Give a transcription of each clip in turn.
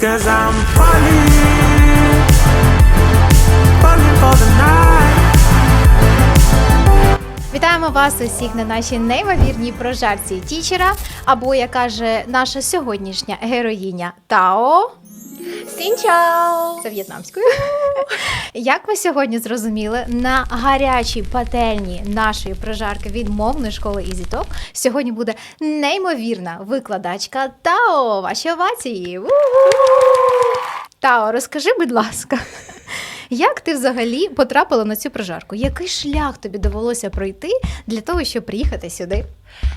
Cause I'm falling, falling for the night. Вітаємо вас усіх на нашій неймовірній прожарці тічера, або як каже наша сьогоднішня героїня Тао. Сінчао! Це в'єтнамською. Як ви сьогодні зрозуміли, на гарячій пательні нашої прожарки від мовної школи EasyTalk сьогодні буде неймовірна викладачка Тао. Ваші овації! Тао, розкажи, будь ласка, як ти взагалі потрапила на цю прожарку? Який шлях тобі довелося пройти для того, щоб приїхати сюди?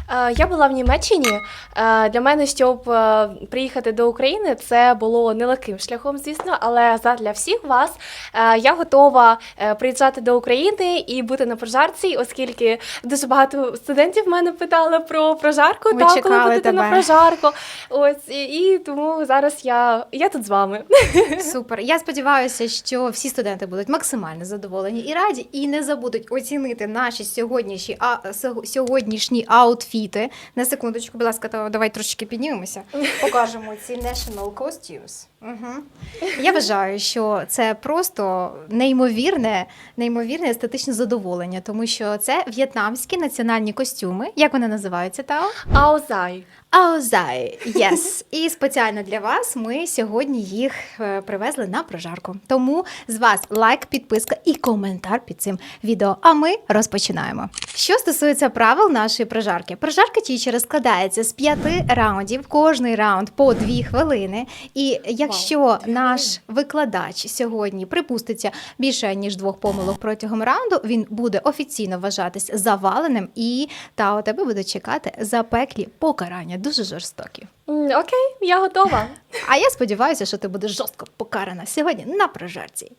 Е, Я була в Німеччині. Е, Для мене, щоб е, приїхати до України, це було нелегким шляхом, звісно, але задля всіх вас я готова приїжджати до України і бути на прожарці, оскільки дуже багато студентів мене питали про прожарку, Ми та, коли чекали будете на прожарку. Ось і, і тому зараз я, я тут з вами. Супер. Я сподіваюся, що всі студенти будуть максимально задоволені і раді, і не забудуть оцінити наші сьогоднішні, а, сьогоднішні аутфіти. На секундочку, будь ласка, давай трошки піднімемося. Покажемо ці national costumes. Угу. Я вважаю, що це просто неймовірне, неймовірне естетичне задоволення, тому що це в'єтнамські національні костюми. Як вони називаються, Тао? Аозай. Аозай, yes. І спеціально для вас ми сьогодні їх е, привезли на прожарку. Тому з вас лайк, підписка і коментар під цим відео. А ми розпочинаємо. Що стосується правил нашої прожарки, прожарка тічера складається з п'яти раундів. Кожний раунд по дві хвилини. І якщо наш викладач сьогодні припуститься більше ніж двох помилок протягом раунду, він буде офіційно вважатись заваленим, і та у тебе буде чекати запеклі покарання, дуже жорстокі. Окей, я готова. А я сподіваюся, що ти будеш жорстко покарана сьогодні на прожарці.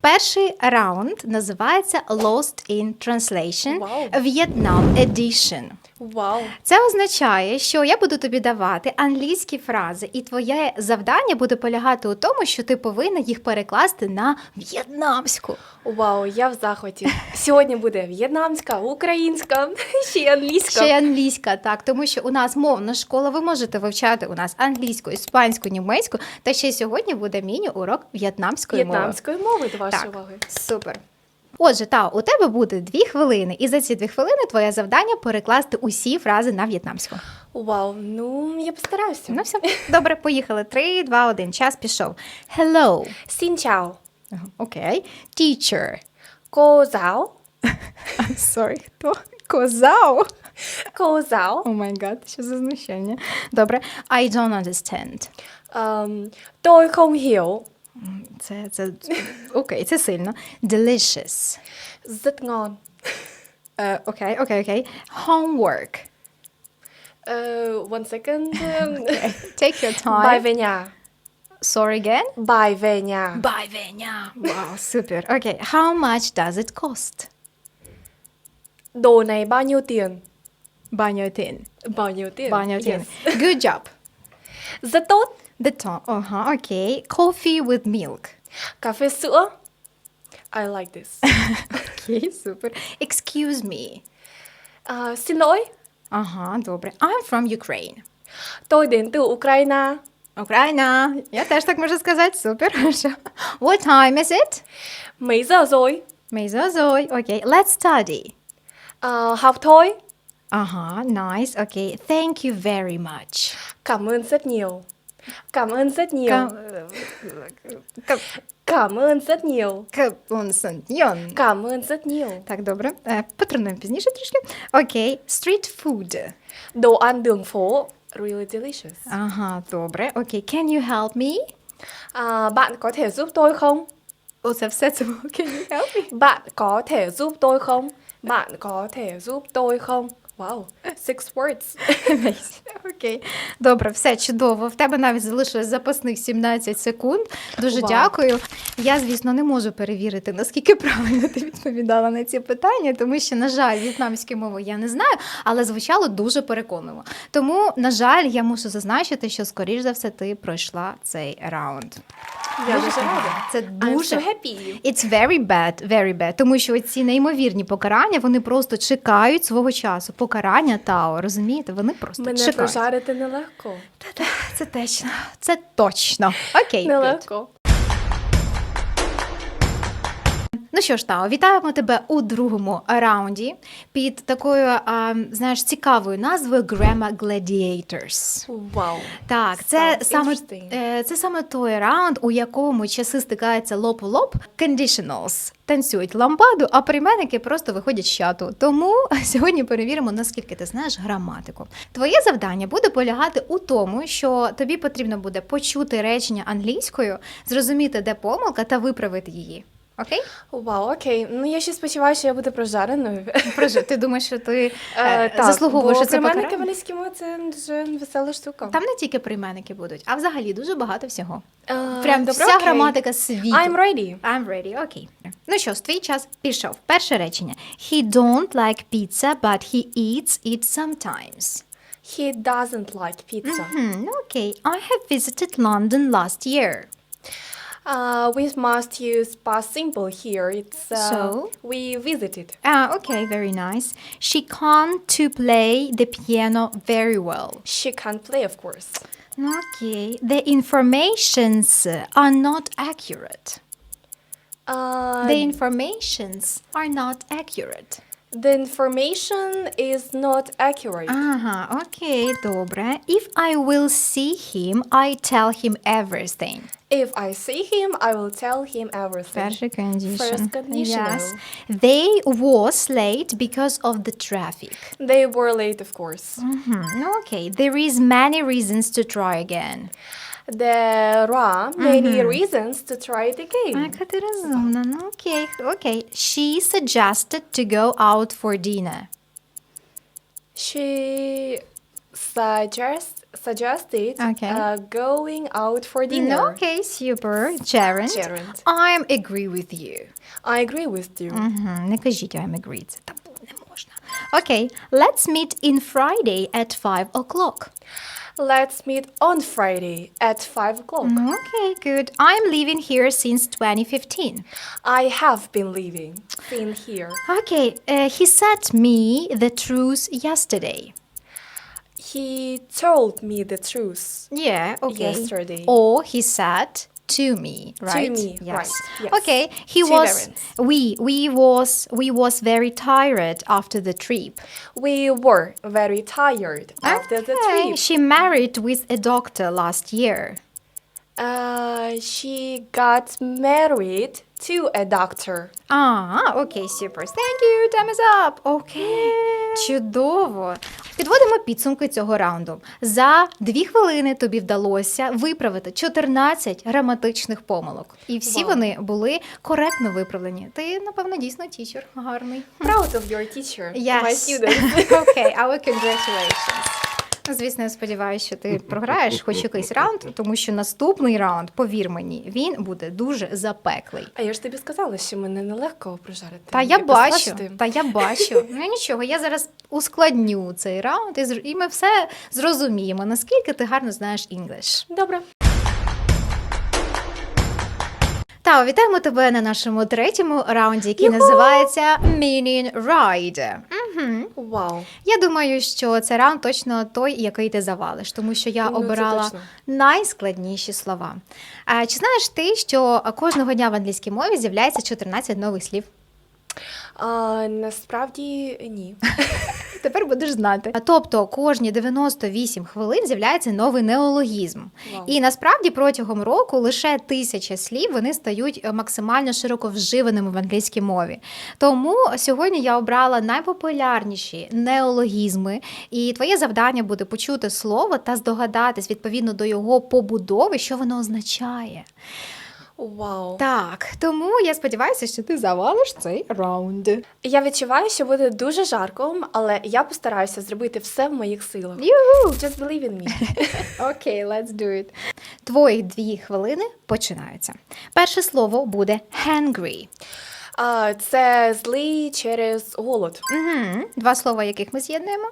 Перший раунд називається Lost in Translation Вау. Vietnam Edition. Вау. Це означає, що я буду тобі давати англійські фрази, і твоє завдання буде полягати у тому, що ти повинна їх перекласти на в'єтнамську. Вау, я в захваті. Сьогодні буде в'єтнамська, українська, ще й англійська. Ще й англійська, так, тому що у нас мовна школа, ви можете вивчати у нас англійську, іспанську, німецьку, та ще сьогодні буде міні-урок в'єтнамської мови. В'єтнамської мови до вашої Так, уваги. супер. Отже, та у тебе буде дві хвилини, і за ці дві хвилини твоє завдання перекласти усі фрази на в'єтнамську. Вау, ну я постараюся. Ну все, добре, поїхали. Три, два, один. Час пішов. Hello. Чао. Ага, Окей. Teacher. Cô giáo. Sorry, хто? Козау. Cô giáo. О май гад, що за знущання. Добре. I don't understand. Ем, tôi không hiểu. Це, це окей, це сильно. Delicious. Rất ngon. Е, Окей, окей, окей. Homework. Е, one second. Ем, Take your time. Bài về nhà. Sorry again. Bài về nhà. Bye, Venya. Wow, супер. Окей. How much does it cost? Đồ này bao nhiêu tiền? Баньотин. Bao nhiêu tiền? Баньотин. Yes. Good job. Rất tốt. The top. Ага, окей. Coffee with milk. Cà phê sữa. I like this. Окей, супер. Excuse me. Ờ, xin lỗi. Ага, добре. I'm from Ukraine. Tôi đến từ Ukraine. Україна. Я теж так можу сказати. Супер. Хорошо. What time is it? Mấy giờ rồi? Мейзозой. Окей. Let's study. Ờ, học thôi. Ага, nice. Окей. Thank you very much. Cảm ơn rất nhiều. Cảm ơn rất nhiều. Ка- ка- Cảm ơn rất nhiều. Капунсантьйон. Cảm ơn rất nhiều. Так, добре. Е, Потренуємо пізніше трішки. Окей. Street food. Đồ ăn đường phố. Really delicious. Ага, добре. Окей. Can you help me? À, bạn có thể giúp tôi không? Оце все це було. Can you help me? Bạn có thể giúp tôi không? Bạn có thể giúp tôi không? Wow, six words. Окей. Добре, все чудово. В тебе навіть залишилось запасних 17 секунд. Дуже Вау. дякую. Я, звісно, не можу перевірити, наскільки правильно ти відповідала на ці питання, тому що, на жаль, в'єтнамської мови я не знаю, але звучало дуже переконливо. Тому, на жаль, я мушу зазначити, що, скоріш за все, ти пройшла цей раунд. Я Дуже рада. Це I'm дуже so happy. It's very bad, very bad. Тому що ці неймовірні покарання вони просто чекають свого часу. Покарання Тао, розумієте? Вони просто Мене чекають. прожарити нелегко. Це точно. Це точно. Окей. good. Нелегко. Ну що ж, Тао, вітаємо тебе у другому раунді під такою, а, знаєш, цікавою назвою Grammar Gladiators. Вау. Так, це Sounds саме, е, це саме той раунд, у якому часи стикаються лоб у лоб. Conditionals танцюють ламбаду, а прийменники просто виходять з чату. Тому сьогодні перевіримо, наскільки ти знаєш граматику. Твоє завдання буде полягати у тому, що тобі потрібно буде почути речення англійською, зрозуміти, де помилка, та виправити її. Окей? Вау, окей. Ну я ще сподіваюся, що я буду прожареною. Прожи, ти думаєш, що ти Е, е, так, заслуговуєш бо це прийменники покарання? в англійській це дуже весела штука. Там не тільки прийменники будуть, а взагалі дуже багато всього. Е, Прям добре, вся окей. граматика світу. I'm ready. I'm ready, окей. Ну що ж, твій час пішов. Перше речення. He don't like pizza, but he eats it sometimes. He doesn't like pizza. Hmm, окей. I have visited London last year. Uh, we must use past simple here. It's uh, So? we visited. Ah, okay, very nice. She can't to play the piano very well. She can't play, of course. Okay. The informations are not accurate. Uh, The informations are not accurate. the information is not accurate. Ага, окей, добре. If I will see him, I tell him everything. If I see him, I will tell him everything. Перший condition. First conditional. Yes. They was late because of the traffic. They were late, of course. Mhm, ну, Окей. There is many reasons to try again. There are many reasons to try it again. Яка ти розумна. Ну, окей, окей. She suggested to go out for dinner. She suggest, suggested Okay. uh, going out for dinner. Ну, окей, super. Gerund. Gerund. I'm agree with you. I agree with you. Мгм, Не кажіть I'm agree, це табу, Okay, let's meet in Friday at 5 o'clock. Let's meet on Friday at 5 o'clock. Mm, okay, good. I'm living here since 2015. I have been living, been here. Okay, uh, he said me the truth yesterday. He told me the truth Yeah, okay. yesterday. Or he said to me, right? me, yes. right, yes. Okay, he Two was variants. we we was we was very tired after the trip. We were very tired after the trip. She married with a doctor last year. Uh, she got married to a doctor. А, окей, супер. Thank you, time is up. Окей, чудово. Підводимо підсумки цього раунду. За дві хвилини тобі вдалося виправити 14 граматичних помилок. І всі Вау. вони були коректно виправлені. Ти, напевно, дійсно тічер гарний. Proud of your teacher, Yes. my student. Окей, our congratulations. Звісно, я сподіваюся, що ти програєш хоч якийсь раунд, тому що наступний раунд, повір мені, він буде дуже запеклий. А я ж тобі сказала, що мене нелегко прожарити. Та я бачу, та я бачу. Ну нічого, я зараз ускладню цей раунд і, ми все зрозуміємо, наскільки ти гарно знаєш інглиш? Добре. Та вітаємо тебе на нашому третьому раунді, який Юху! називається Meaning Ride. Угу. Вау. Я думаю, що це раунд точно той, який ти завалиш, тому що я Ну, обирала найскладніші слова. А, чи знаєш ти, що кожного дня в англійській мові з'являється 14 нових слів? А, насправді ні. Тепер будеш знати. А, Тобто кожні 98 хвилин з'являється новий неологізм. Вау. І насправді протягом року лише тисяча слів вони стають е, максимально широко вживаними в англійській мові. Тому сьогодні я обрала найпопулярніші неологізми, і твоє завдання буде почути слово та здогадатись відповідно до його побудови, що воно означає. Вау. Так, тому я сподіваюся, що ти завалиш цей раунд. Я відчуваю, що буде дуже жарко, але я постараюся зробити все в моїх силах. Юху! Just believe in me. Окей, let's do it. Твої дві хвилини починаються. Перше слово буде hungry. А, це злий через голод. Угу. Два слова, яких ми з'єднуємо.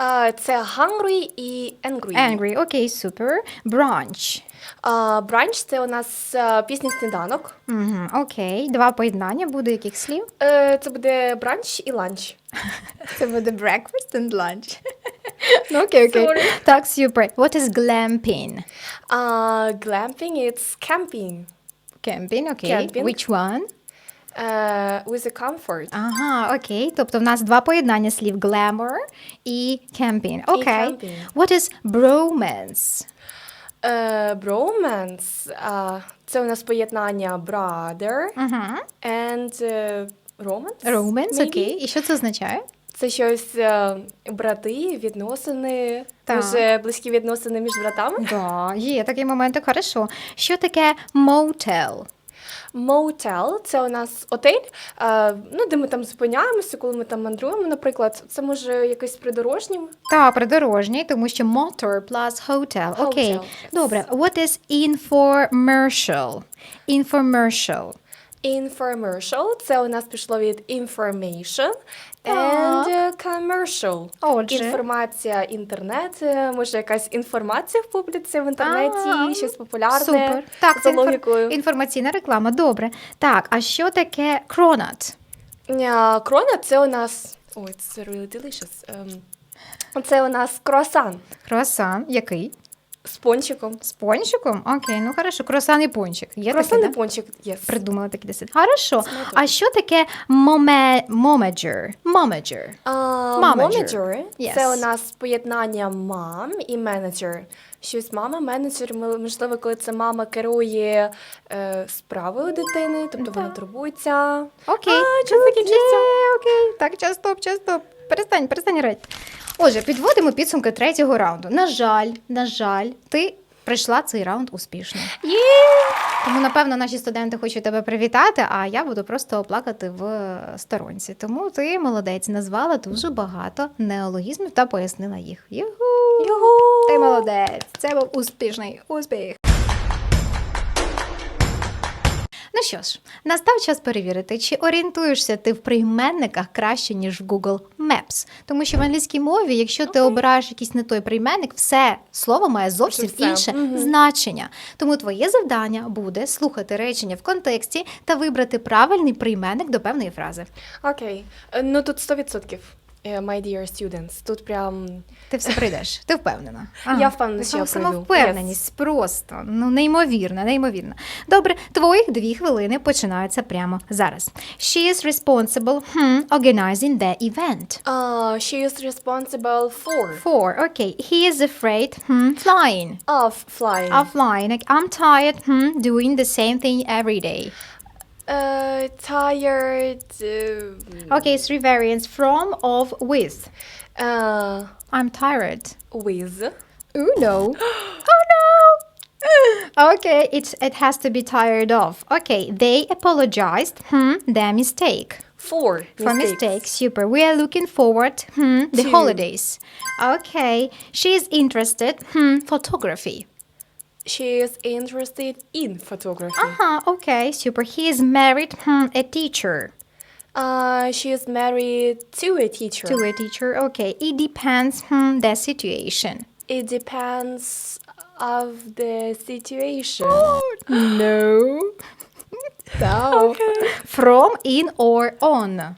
Е, Це hungry і angry. Angry, окей, супер. Brunch. А, Бранч це у нас е, пісня сніданок. Угу, окей. Два поєднання буде яких слів? Е, Це буде бранч і ланч. Це буде breakfast and lunch. ну, окей, окей. Sorry. Так, супер. What is glamping? А, Glamping it's camping. Camping, окей. Camping. Which one? Е, With a comfort. Ага, окей. Тобто в нас два поєднання слів glamour і camping. Окей. camping. What is bromance? Е, Bromance. а, Це у нас поєднання brother and е, romance. Romance, maybe? окей. І що це означає? Це щось е, брати, відносини, Так. дуже близькі відносини між братами. Да, є такий момент, хорошо. Що таке motel? Motel – це у нас отель, е, ну, де ми там зупиняємося, коли ми там мандруємо, наприклад. Це може якийсь придорожнім. Та придорожній, тому що motor plus hotel. Окей. okay. yes. Добре. What is infomercial? Infomercial. Infomercial – це у нас пішло від information and е, commercial. Отже. Інформація, інтернет, е, може якась інформація в публіці в інтернеті, щось популярне Супер. Так, за це інфор- логікою. інформаційна реклама. Добре. Так, а що таке кронат? Ня, Крона це у нас. Ой, це really delicious. Ем, Це у нас круасан Круасан. Який? З пончиком. З пончиком? Окей, ну хорошо. Круасан і пончик. Є Круасан таке, і да? пончик, yes. Придумала такі десять. Хорошо. Смачно. А що таке моме... момеджер? Момеджер. Manager. Yes. це у нас поєднання мам і менеджер. Щось мама, менеджер, можливо, коли це мама керує е, справою дитини, тобто вона турбується. Окей. А, час закінчився. Є, Окей, так, час стоп, час стоп. Перестань, перестань грати. Отже, підводимо підсумки третього раунду. На жаль, на жаль, ти пройшла цей раунд успішно. Є! Тому, напевно, наші студенти хочуть тебе привітати, а я буду просто плакати в сторонці. Тому ти молодець, назвала дуже багато неологізмів та пояснила їх. Юху! Югу! Ти молодець! Це був успішний успіх. Ну що ж, настав час перевірити, чи орієнтуєшся ти в прийменниках краще, ніж в Google Maps. Тому що в англійській мові, якщо ти обираєш якийсь не той прийменник, все слово має зовсім Все. інше значення. Тому твоє завдання буде слухати речення в контексті та вибрати правильний прийменник до певної фрази. Окей. Е, Ну тут 100%. Е, My dear students. Тут прям Ти все прийдеш, ти впевнена. Я впевнена, що я прийду. Самовпевненість yes. просто ну неймовірна, неймовірна. Добре, твої дві хвилини починаються прямо зараз. She is responsible hmm, organizing the event. uh, she is responsible for Four. Okay. He is afraid hmm, flying. of flying. Of flying. Like, I'm tired hmm, doing the same thing every day. Uh, tired. Uh, Okay, three variants from, of, with. uh, I'm tired. with. Oh no. oh no. Okay, it's it has to be tired of. Okay, they apologized. Hmm, their mistake. For. For mistake, super. We are looking forward. Hmm, the holidays. Okay, she is interested. Hmm, photography. She is interested in photography. Uh huh. Okay, super. He is married. Hmm, a teacher. Uh, she is married to a teacher. To a teacher. Okay, it depends. Hmm, the situation. It depends of the situation. No. no. From, in, or on.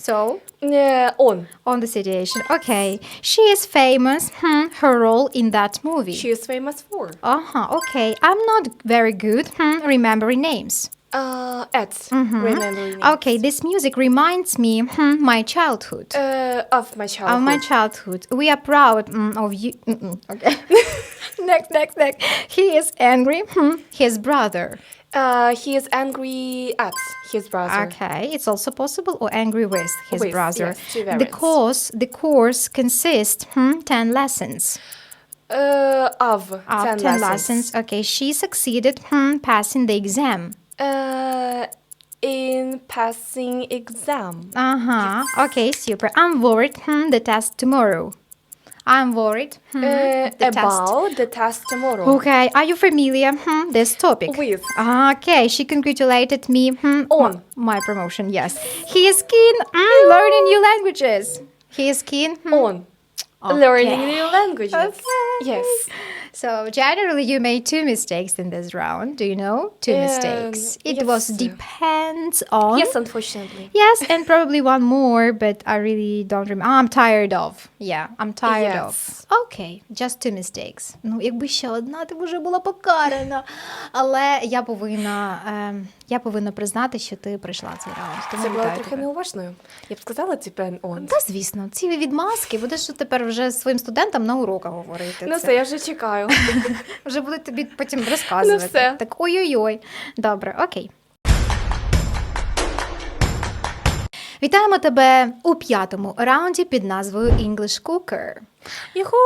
So, Uh, on. on the situation. Okay. She is famous. Hmm, her role in that movie. She is famous for. uh huh. Okay. I'm not very good. Hmm, remembering names. Uh, at remembering. names. Okay. This music reminds me hmm, my childhood. Uh, of my childhood. Of my childhood. We are proud mm, of you. Mm-mm. Okay. next, next, next. He is angry. Hmm, his brother. Uh, he is angry at his brother. Okay, it's also possible or angry with his With, brother. yes, two the variants. course, the course consists hmm, ten lessons. Uh, of, Of 10, lessons. lessons. Okay, she succeeded hmm, passing the exam. Uh, in passing exam. Uh huh. Okay, super. I'm worried. Hmm, the test tomorrow. I'm worried. Hmm, Uh, the test. about the test tomorrow. Okay, are you familiar hmm, this topic? With. Okay, she congratulated me hmm, On. my promotion. Yes, he is keen mm, learning new languages. He is keen hmm, On. Learning new languages. Okay. Yes. So generally, you made two mistakes in this round. Do you know two Um, mistakes? It yes. was depends on. Yes, unfortunately. Yes, and probably one more, but I really don't remember. I'm tired of. Yeah, I'm tired Yes. of. Okay, just two mistakes. Ну, якби ще одна, ти б вже була покарана. Але я повинна, ем, я повинна признати, що ти пройшла цей раунд. Тому Це вітаю трохи тебе. неуважною. Я б сказала depend on. Та звісно, ці відмазки будеш тепер вже своїм студентам на уроках говорити. Ну це. все, я вже чекаю. Вже будуть тобі потім розказувати. Ну, все. Так, ой-ой-ой. Добре, окей. Вітаємо тебе у п'ятому раунді під назвою English Cooker. Юху!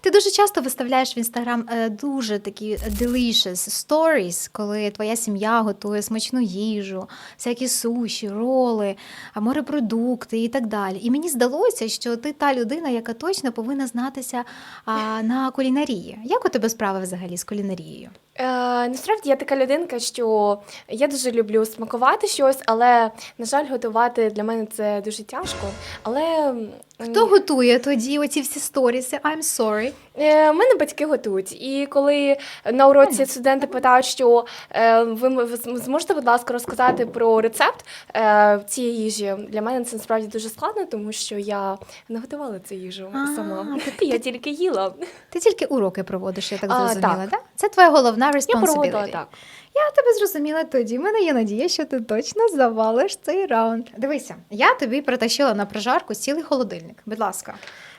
Ти дуже часто виставляєш в інстаграм е, дуже такі delicious stories, коли твоя сім'я готує смачну їжу, всякі суші, роли, морепродукти і так далі. І мені здалося, що ти та людина, яка точно повинна знатися а, на кулінарії. Як у тебе справи взагалі з кулінарією? Е, насправді я така людинка, що я дуже люблю смакувати щось, але, на жаль, готувати для мене це дуже тяжко. Але Хто готує тоді оці всі сторіси? I'm sorry. Е, мене батьки готують. І коли на уроці студенти питають, що е, ви м- ви зможете, будь ласка, розказати про рецепт е, цієї їжі, для мене це насправді дуже складно, тому що я не готувала цю їжу А, сама. Я тільки їла. Ти тільки уроки проводиш, я так А, зрозуміла, так. так? Це твоя головна Я проводила responsibility. так. Я тебе зрозуміла тоді. У мене є надія, що ти точно завалиш цей раунд. Дивися, я тобі притащила на прожарку цілий холодильник. Будь ласка,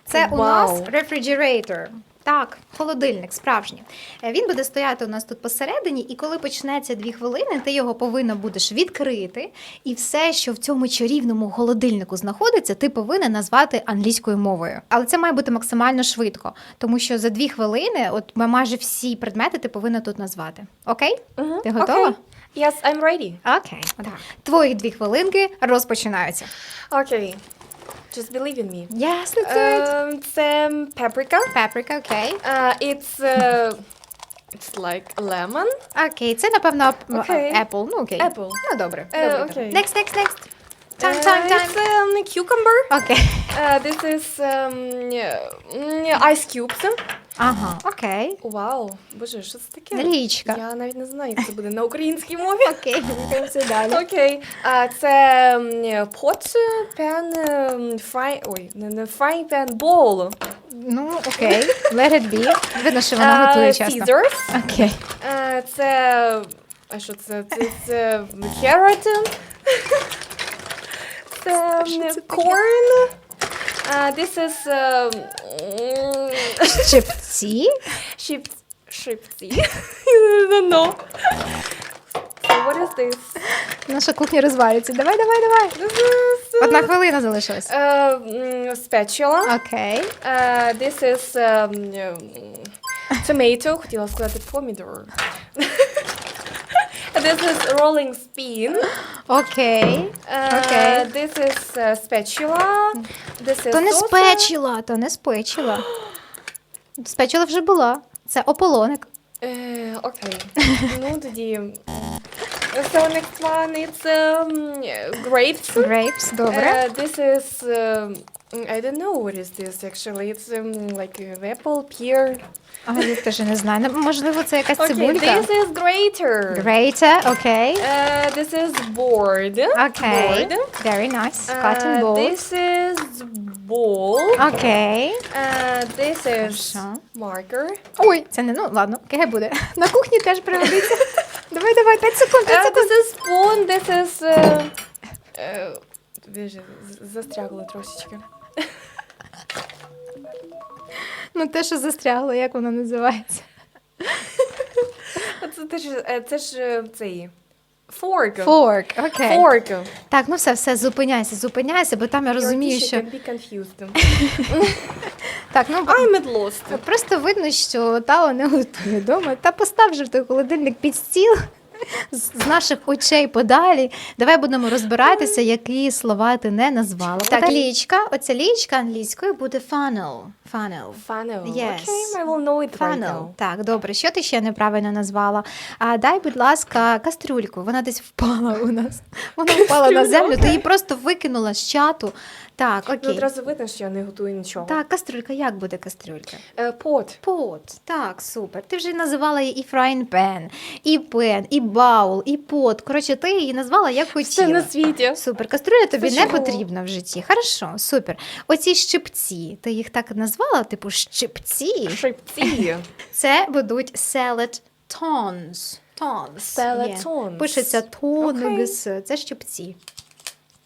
це у нас refrigerator. Так, холодильник справжній. Е, Він буде стояти у нас тут посередині, і коли почнеться дві хвилини, ти його повинна будеш відкрити. І все, що в цьому чарівному холодильнику знаходиться, ти повинна назвати англійською мовою. Але це має бути максимально швидко, тому що за дві хвилини, от майже всі предмети ти повинна тут назвати. Окей? Мгм. Ти готова? Окей. Yes, I'm ready. Окей. Твої дві хвилинки розпочинаються. Окей. Just believe in me. Yes, that's it. Е, це paprika. Paprika, окей. Е, it's, е, it's like lemon. Окей, це напевно ап- Окей. apple. Ну окей. Apple. Ну добре. Е, добре, окей. добре. Next, next, next. Time, Е, time, time. It's um, cucumber. Окей. Uh, this is um, mm, ice cubes. Ага, окей. Вау, боже, що це таке? Налічка. Я навіть не знаю, як це буде на українській мові. Окей, рухаємося далі. Окей, а це pot pan fry, ой, не, не frying pan bowl. Ну, окей. Let it be. Видно, що вона готує часто. Scissors. Окей. А, це, а що це? Це, це carrot. Це corn. А, this is um, м, Shipsy. I don't know. So what is this? Наша кухня розвалюється. Давай, давай, давай. This is Одна хвилина залишилась. uh, mm, spatula. Окей. Uh, this is um, tomato. Хотіла сказати помідор. This is rolling spin. Окей. Uh, Окей. This is uh, spatula. This is То не sauce. спечила, то не спечила. Спечила вже була. Це ополоник. Е, Окей. Ну тоді. So next one it's um, grapes. Grapes, добре. Uh, this is um, I don't know what is this actually. It's um, like uh, apple, pear. А я теж не знаю. Ну, Можливо, це якась Okay, цибулька. this is grater. Greater, окей. Uh, this is board. Окей. Board. Very nice. Cotton Uh, Cotton this is bowl. Окей. Uh, this is Хорошо. marker. Ой, це не, ну ладно, кеге буде. На кухні теж пригодиться. Давай, давай, 5 секунд, 5 Uh, секунд. this is spoon. This is. Uh, uh, Вижу, з- застрягло трошечки. Ну те, що застрягло, як воно називається. Це е, це ж е, цей fork. Fork, окей. Fork. Так, ну все, все, зупиняйся, зупиняйся, бо там я розумію, Your що. can be confused. Так, ну I'm at lost. Просто видно, що Тао не готує вдома. Та постав же той холодильник під стіл з з наших очей подалі. Давай будемо розбиратися, які слова ти не назвала. Так, лічка. Оця лічка англійською буде funnel. Funnel. Funnel. Yes. Okay, I will know it right now. Так, добре. Що ти ще неправильно назвала? А, дай, будь ласка, кастрюльку. Вона десь впала у нас. Вона впала на землю, ти її просто викинула з чату. Так, Ну, одразу видно, що я не готую нічого. Так, кастрюлька, як буде кастрюлька? Е, Пот. Пот, так, супер. Ти вже називала її і frying pan, і пен, і баул, і пот. Коротше, ти її назвала як Все хотіла. на світі. Супер, каструля тобі не чого? потрібна в житті. Хорошо, супер. Оці щипці, ти їх так назвала, типу щипці. Шипці. Це будуть salad tons. Tons. Salad tons. Пишеться тон, Окей. це щипці.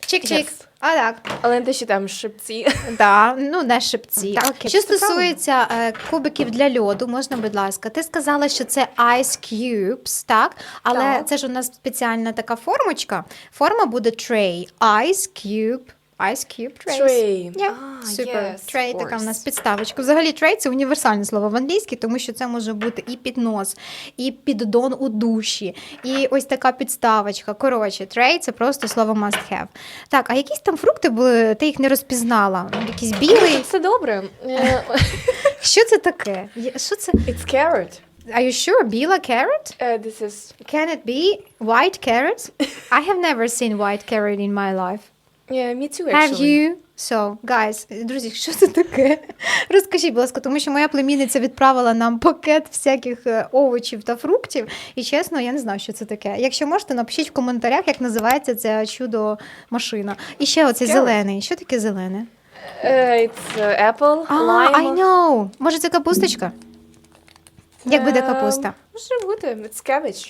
Чик-чик. Yes. А так. Але не те, що там шипці. Да, ну не шипці. Так, Окей. це Що стосується е, кубиків для льоду, можна, будь ласка, ти сказала, що це ice cubes, так? Але Так. це ж у нас спеціальна така формочка. Форма буде tray. Ice cube. Ice cube trays. Tray. Yeah, А, супер. yes, of така в нас course. підставочка. Взагалі трей це універсальне слово в англійській, тому що це може бути і піднос, і піддон у душі, і ось така підставочка. Коротше, трей це просто слово must have. Так, а якісь там фрукти були, ти їх не розпізнала? Якийсь білий? Це добре. Е, Що це таке? Є- Що це? It's carrot. Are you sure? Біла carrot? Е, This is Can it be white carrot? I have never seen white carrot in my life. Yeah, me too, Have you? So, guys, друзі, що це таке? Розкажіть, будь ласка, тому що моя племінниця відправила нам пакет всяких е, овочів та фруктів, і чесно, я не знаю, що це таке. Якщо можете, напишіть в коментарях, як називається ця чудо машина. І ще оцей Carrot. зелений. Що таке зелене? Е, It's uh, apple, А, lime. I know. Може, це капусточка? Як буде Ем, капуста? Може бути, it's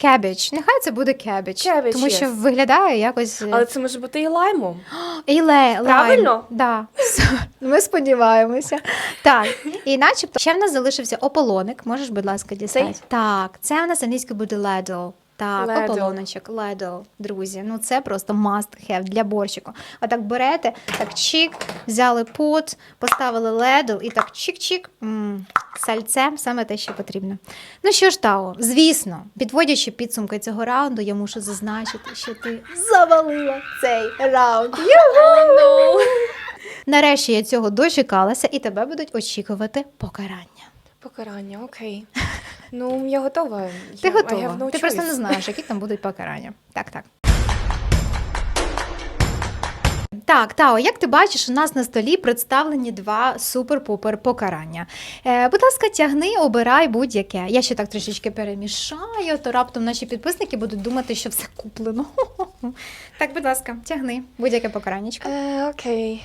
Кебіч. Нехай це буде кебіч. Кебіч, тому що yes. виглядає якось. е, Але це може бути і лаймом. І ле, лайм. Правильно? Да. Ми сподіваємося. Так, і начебто ще в нас залишився ополоник. Можеш, будь ласка, дістати? Цей? Так, це в нас англійською буде ledl. Так, Ledl. ополоночок, ледл, друзі. Ну це просто must have для борщику. Отак берете, так чик, взяли пот, поставили ледл і так чик-чик. Сальце саме те, що потрібно. Ну що ж, Тао, звісно, підводячи підсумки цього раунду, я мушу зазначити, що ти завалила цей раунд. Ну. Нарешті я цього дочекалася, і тебе будуть очікувати покарання. Покарання, окей. Ну, я готова. Ти Я- готова? no Ти просто не знаєш, які там будуть покарання. Так, так. Так, Тао, як ти бачиш, у нас на столі представлені два супер-пупер покарання. Е, будь ласка, тягни, обирай будь-яке. Я ще так трішечки перемішаю, то раптом наші підписники будуть думати, що все куплено. Так, будь ласка, тягни будь-яке покараннячко. Е, Окей.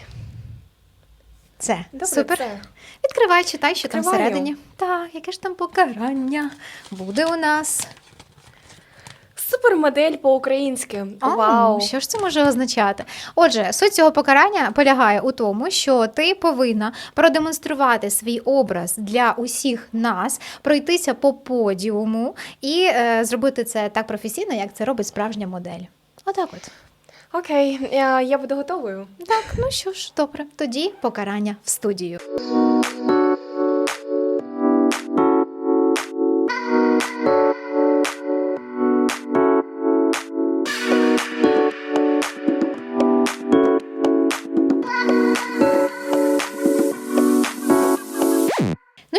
Це Добре, супер. це. Відкривай, читай, що там всередині. Так, яке ж там покарання буде у нас. Супермодель по-українськи. Вау. Що ж це може означати? Отже, суть цього покарання полягає у тому, що ти повинна продемонструвати свій образ для усіх нас, пройтися по подіуму і е, зробити це так професійно, як це робить справжня модель. Отак от. Окей, я, буду готовою. Так, ну що ж, добре, тоді покарання в студію.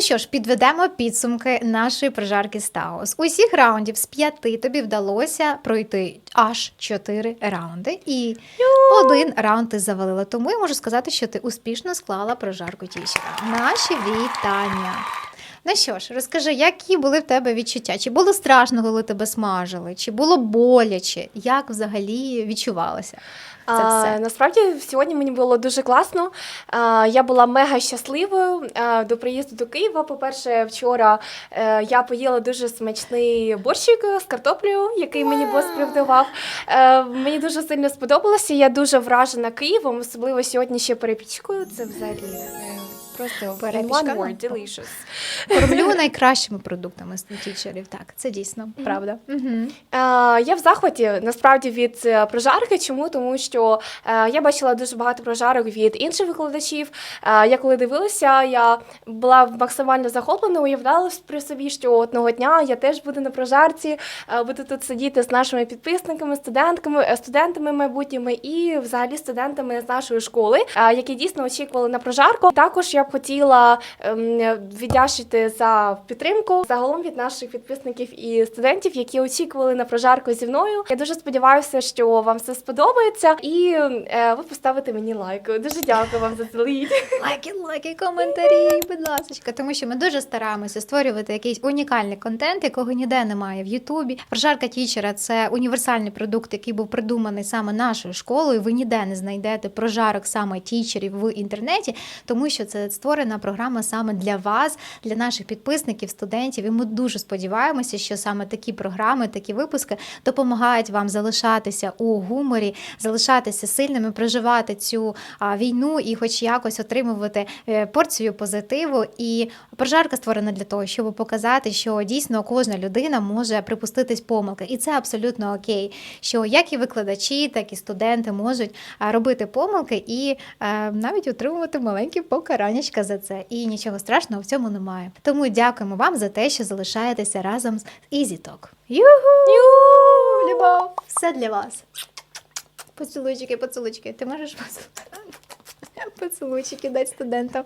Що ж, підведемо підсумки нашої прожарки Стао. З усіх раундів з п'яти тобі вдалося пройти аж чотири раунди, і один раунд ти завалила. Тому я можу сказати, що ти успішно склала прожарку тіщика. Наші вітання. Ну що ж, розкажи, які були в тебе відчуття? Чи було страшно, коли тебе смажили? Чи було боляче? Як взагалі відчувалося? Це А, все. насправді сьогодні мені було дуже класно. А, я була мега щасливою а, до приїзду до Києва. По-перше, вчора е, я поїла дуже смачний борщик з картоплею, який мені бос приготував. Е, мені дуже сильно сподобалося. Я дуже вражена Києвом, особливо сьогодні ще перепічкою. Це взагалі е, просто Перепічка, one word, delicious. Кормлю найкращими продуктами з тічерів. Так, це дійсно правда. Угу. Е, Я в захваті насправді від е, прожарки. Чому? Тому що е, я бачила дуже багато прожарок від інших викладачів. Е, Я коли дивилася, я була максимально захоплена, уявляла при собі, що одного дня я теж буду на прожарці, е, буду тут сидіти з нашими підписниками, студентками, е, студентами майбутніми і взагалі студентами з нашої школи, е, які дійсно очікували на прожарку. Також я хотіла ем, віддячити за підтримку загалом від наших підписників і студентів, які очікували на прожарку зі мною. Я дуже сподіваюся, що вам все сподобається, і е, ви поставите мені лайк. Дуже дякую вам за це. Лайки, лайки, коментарі, будь ласка. Тому що ми дуже стараємося створювати якийсь унікальний контент, якого ніде немає в Ютубі. Прожарка тічера це універсальний продукт, який був придуманий саме нашою школою. Ви ніде не знайдете прожарок саме тічерів в інтернеті, тому що це створена програма саме для вас, для наших підписників, студентів. І ми дуже сподіваємося, що саме такі програми, такі випуски допомагають вам залишатися у гуморі, залишатися сильними, проживати цю війну і, хоч якось, отримувати е, порцію позитиву. І прожарка створена для того, щоб показати, що дійсно кожна людина може припуститись помилки, і це абсолютно окей. Що як і викладачі, так і студенти можуть робити помилки і е, навіть отримувати маленькі покараннячка за це. І нічого страшного в цьому немає. Тому дякуємо вам за те, що залишаєтеся разом з Ізіток. Юху! Юху! Любов! Все для вас. Поцілуйчики, поцілуйчики. Ти можеш поцілуйчики дати студентам?